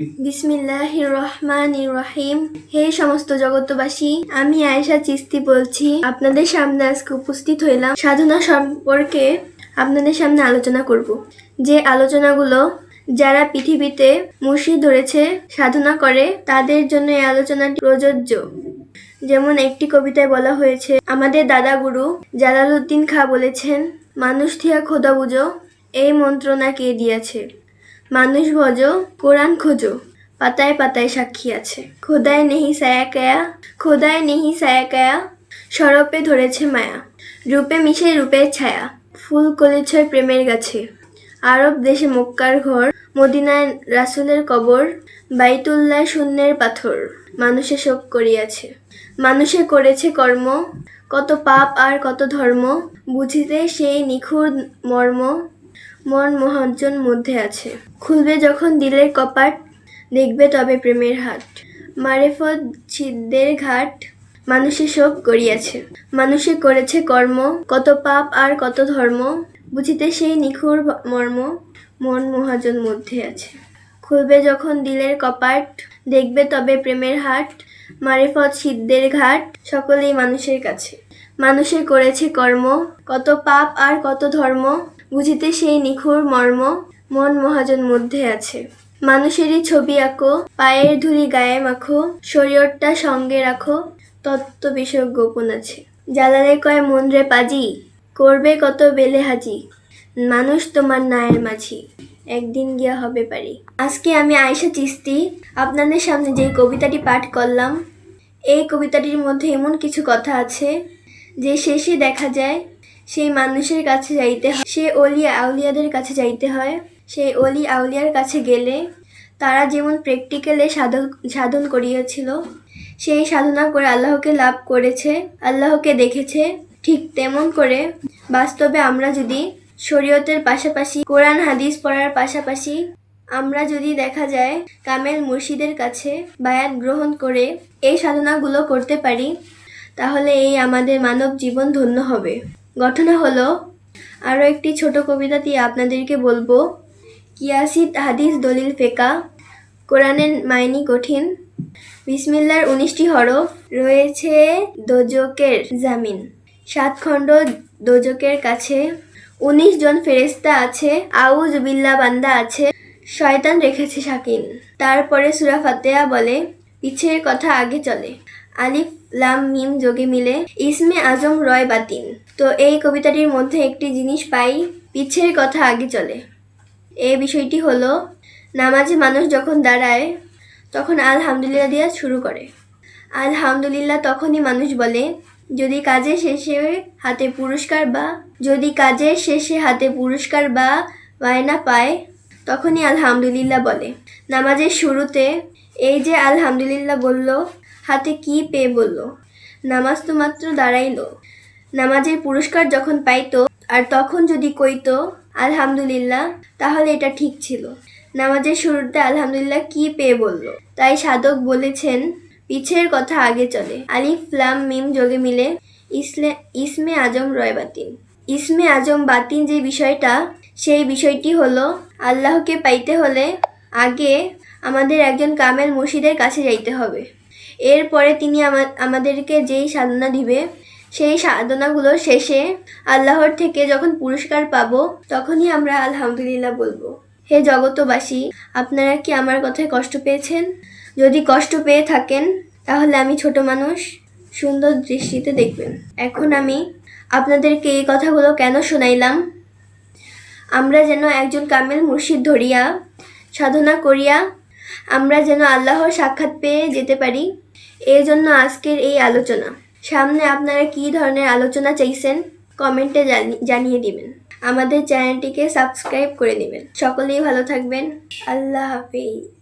বিসমিল্লাহির রহমানির রহিম হে সমস্ত জগতবাসী আমি আয়েশা চিস্তি বলছি। আপনাদের সামনে আজকে উপস্থিত হইলাম সাধনা সম্পর্কে আপনাদের সামনে আলোচনা করব। যে আলোচনাগুলো যারা পৃথিবীতে মুর্শিদ ধরেছে, সাধনা করে, তাদের জন্য এই আলোচনাটি প্রযোজ্য। যেমন একটি কবিতায় বলা হয়েছে, আমাদের দাদা গুরু জালালউদ্দিন খাঁ বলেছেন, মানুষ থিয়া খোদা বুঝো এই মন্ত্রণা কে দিয়েছে মানুষ ভজ, কোরআন খোঁজো। পাতায় পাতায় সাক্ষী আছে। খোদায় নেহি সায়া কায়া, খোদায় নেহি সায়া কায়া, সরপে ধরেছে মায়া। রূপে মিশে রূপের ছায়া, ফুল কলেছয় প্রেমের গাছে। আরব দেশে মক্কার ঘর, মদিনায় রাসুলের কবর, বাইতুল্লাহ শূন্যের পাথর মানুষে শোক করিয়াছে। মানুষে করেছে কর্ম, কত পাপ আর কত ধর্ম, বুঝিতে সেই নিখুঁত মর্ম মন মহাজন মধ্যে আছে। খুলবে যখন দিলের কপাট, দেখবে তবে প্রেমের হাট। মারেফত ছিদ্দের ঘাট, মানুষে শোক করিয়াছে মানুষে করেছে কর্ম, কত পাপ আর কত ধর্ম, বুঝিতে সেই নিখুর মর্ম মন মহাজন মধ্যে আছে। খুলবে যখন দিলের কপাট, দেখবে তবে প্রেমের হাট। মারেফত সিদ্ধের ঘাট, সকলেই মানুষের কাছে। মানুষে করেছে কর্ম, কত পাপ আর কত ধর্ম বুঝিতে সেই নিখুর মর্ম মন মহাজন মধ্যে আছে। মানুষেরই ছবি আঁকো, পায়ের ধুলি গায়ে মাখো, শরীরটা সঙ্গে রাখো, তত্ত্ব বিষয়ক গোপন আছে। জ্বালালে কয় মন রে পাজি, করবে কত বেলে হাজি। মানুষ তোমার নায়ের মাঝি, একদিন গিয়া হবে পারি। আজকে আমি আয়শা চিস্তি আপনাদের সামনে যে কবিতাটি পাঠ করলাম, এই কবিতাটির মধ্যে এমন কিছু কথা আছে, যে শেষে দেখা যায় সেই মানুষের কাছে যাইতে হয়। সে অলি আউলিয়াদের কাছে যাইতে হয়। সেই অলি আউলিয়ার কাছে গেলে তারা যেমন প্র্যাকটিক্যালে সাধন সাধন করিয়েছিল, সেই সাধনা করে আল্লাহকে লাভ করেছে, আল্লাহকে দেখেছে। ঠিক তেমন করে বাস্তবে আমরা যদি শরীয়তের পাশাপাশি, কোরআন, হাদিস পড়ার পাশাপাশি আমরা যদি দেখা যায় কামেল মুর্শিদের কাছে বায়াত গ্রহণ করে এই সাধনাগুলো করতে পারি, তাহলে এই আমাদের মানব জীবন ধন্য হবে। ঘটনা হলো। আরও একটি ছোট কবিতা দিয়ে আপনাদেরকে বলব কিয়াসিদ হাদিস দলিল ফেকা, কোরআনের মাইনি কঠিন, বিসমিল্লার উনিশটি হরফ, রয়েছে দোজকের জামিন, সাত খণ্ড দোজকের কাছে, উনিশ জন ফেরেস্তা আছে আউজ বিল্লা বান্দা আছে, শয়তান রেখেছে শাকিন। তারপরে সুরা ফাতেহা বলে, পিছের কথা আগে চলে। আলিফ লাম মিম যোগে মিলে ইসমে আজম রয় বাতিন তো এই কবিতাটির মধ্যে একটি জিনিস পাই পিছের কথা আগে চলে। এই বিষয়টি হলো, নামাজে মানুষ যখন দাঁড়ায়, তখন আলহামদুলিল্লাহ দিয়া শুরু করে। আলহামদুলিল্লাহ তখনই মানুষ বলে, যদি কাজের শেষে হাতে পুরস্কার বা, যদি কাজের শেষে হাতে পুরস্কার বা বায়না পায়, তখনই আলহামদুলিল্লাহ বলে। নামাজের শুরুতে এই যে আলহামদুলিল্লাহ বলল হাতে কি পেয়ে বলল? নামাজ তো মাত্র দাঁড়াইলো। নামাজের পুরস্কার যখন পাইতো, আর তখন যদি কইতো, আলহামদুলিল্লাহ তাহলে এটা ঠিক ছিল। নামাজের শুরুতে আলহামদুলিল্লাহ কি পেয়ে বলল? তাই সাধক বলেছেন, পিছের কথা আগে চলে। আলিফ, লাম, মিম যোগে মিলে ইসলে, ইসমে আজম রয় বাতিন ইসমে আজম বাতিন যে বিষয়টা, সেই বিষয়টি হলো, আল্লাহকে পাইতে হলে আগে আমাদের একজন কামেল মুর্শিদের কাছে যাইতে হবে। এরপরে তিনি আমা- আমাদেরকে যেই সাধনা দিবে, সেই সাধনাগুলো শেষে আল্লাহর থেকে যখন পুরস্কার পাবো, তখনই আমরা আলহামদুলিল্লাহ বলব। হে জগতবাসী আপনারা কি আমার কথায় কষ্ট পেয়েছেন? যদি কষ্ট পেয়ে থাকেন, তাহলে আমি ছোট মানুষ। সুন্দর দৃষ্টিতে দেখবেন। এখন আমি আপনাদেরকে এই কথাগুলো কেন শোনাইলাম? আমরা যেন একজন কামেল মুর্শিদ ধরিয়া সাধনা করিয়া আমরা যেন আল্লাহর সাক্ষাৎ পেয়ে যেতে পারি। এই জন্য আজকের এই আলোচনা। সামনে আপনারা কি ধরনের আলোচনা চাইছেন, কমেন্টে জানি- জানিয়ে দিবেন। আমাদের চ্যানেলটিকে সাবস্ক্রাইব করে নেবেন সকলেই ভালো থাকবেন। আল্লাহ হাফেজ।